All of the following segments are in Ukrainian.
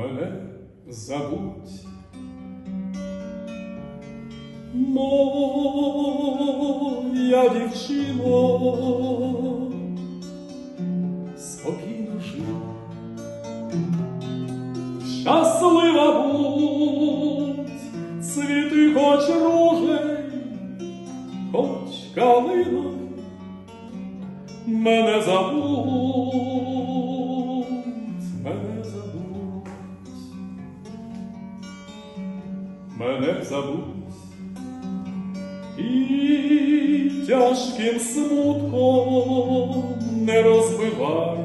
мене забудь. Моя дівчино, спокійно жив, щаслива будь, цвіти хоч ружей, хоч калина, мене забудь, мене забудь, мене забудь. І тяжким смутком не розбивай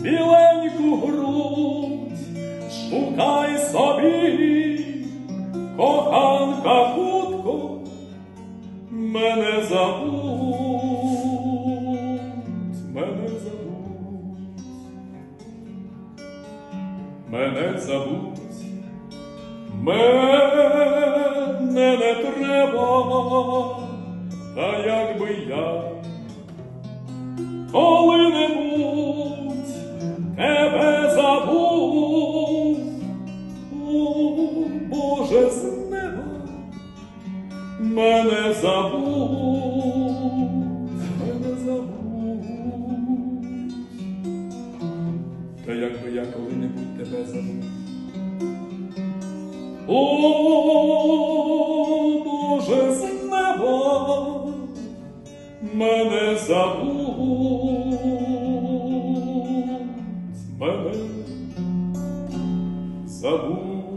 біленьку грудь, шукай собі, коханка хутко, мене забудь, мене забудь, мене забудь. Мене не треба, та якби я коли-небудь тебе забув, Боже, з неба мене забудь, мене забудь, та якби я коли-небудь тебе забув. О, Боже, з неба мене забудь, мене забудь.